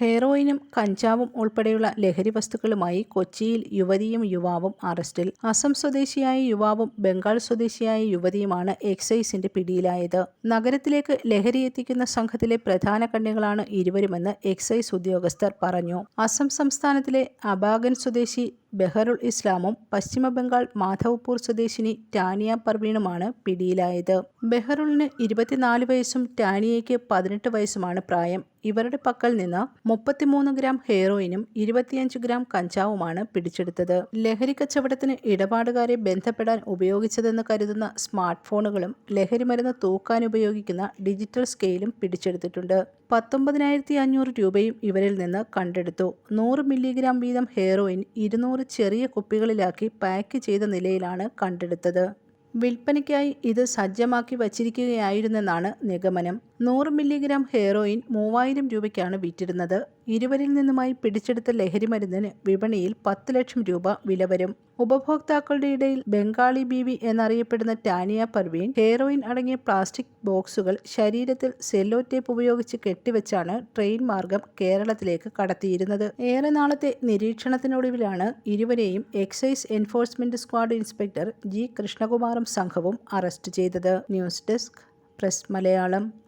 ഹെറോയിനും കഞ്ചാവും ഉൾപ്പെടെയുള്ള ലഹരി വസ്തുക്കളുമായി കൊച്ചിയിൽ യുവതിയും യുവാവും അറസ്റ്റിൽ. അസം സ്വദേശിയായ യുവാവും ബംഗാൾ സ്വദേശിയായ യുവതിയുമാണ് എക്സൈസിന്റെ പിടിയിലായത്. നഗരത്തിലേക്ക് ലഹരി എത്തിക്കുന്ന സംഘത്തിലെ പ്രധാന കണ്ണികളാണ് ഇരുവരുമെന്ന് എക്സൈസ് ഉദ്യോഗസ്ഥർ പറഞ്ഞു. അസം സംസ്ഥാനത്തിലെ അബാഗൻ സ്വദേശി ബെഹറുൽ ഇസ്ലാമും പശ്ചിമ ബംഗാൾ മാധവ്പൂർ സ്വദേശിനി ടാനിയ പർവീണുമാണ് പിടിയിലായത്. ബെഹറുലിന് ഇരുപത്തിനാല് വയസ്സും ടാനിയയ്ക്ക് പതിനെട്ട് വയസ്സുമാണ് പ്രായം. ഇവരുടെ പക്കൽ നിന്ന് മുപ്പത്തിമൂന്ന് ഗ്രാം ഹെയറോയിനും ഇരുപത്തിയഞ്ച് ഗ്രാം കഞ്ചാവുമാണ് പിടിച്ചെടുത്തത്. ലഹരി കച്ചവടത്തിന് ഇടപാടുകാരെ ബന്ധപ്പെടാൻ ഉപയോഗിച്ചതെന്ന് കരുതുന്ന സ്മാർട്ട് ഫോണുകളും ലഹരിമരുന്ന് തൂക്കാൻ ഉപയോഗിക്കുന്ന ഡിജിറ്റൽ സ്കെയിലും പിടിച്ചെടുത്തിട്ടുണ്ട്. പത്തൊമ്പതിനായിരത്തി അഞ്ഞൂറ് രൂപയും ഇവരിൽ നിന്ന് കണ്ടെടുത്തു. നൂറ് മില്ലിഗ്രാം വീതം ഹെയറോയിൻ ഇരുന്നൂറ് ചെറിയ കുപ്പികളിലാക്കി പാക്ക് ചെയ്ത നിലയിലാണ് കണ്ടെടുത്തത്. വിൽപ്പനയ്ക്കായി ഇത് സജ്ജമാക്കി വച്ചിരിക്കുകയായിരുന്നെന്നാണ് നിഗമനം. നൂറ് മില്ലിഗ്രാം ഹെയറോയിൻ മൂവായിരം രൂപയ്ക്കാണ് വിറ്റിരുന്നത്. ഇരുവരിൽ നിന്നുമായി പിടിച്ചെടുത്ത ലഹരിമരുന്നിന് വിപണിയിൽ പത്ത് ലക്ഷം രൂപ വില വരും. ഉപഭോക്താക്കളുടെ ഇടയിൽ ബംഗാളി ബീവി എന്നറിയപ്പെടുന്ന ടാനിയ പർവീൻ ഹെയറോയിൻ അടങ്ങിയ പ്ലാസ്റ്റിക് ബോക്സുകൾ ശരീരത്തിൽ സെല്ലോ ടേപ്പ് ഉപയോഗിച്ച് കെട്ടിവെച്ചാണ് ട്രെയിൻ മാർഗം കേരളത്തിലേക്ക് കടത്തിയിരുന്നത്. ഏറെ നാളത്തെ നിരീക്ഷണത്തിനൊടുവിലാണ് ഇരുവരെയും excise enforcement squad inspector G. കൃഷ്ണകുമാറും സംഘവും അറസ്റ്റ് ചെയ്തത്. News desk press Malayalam.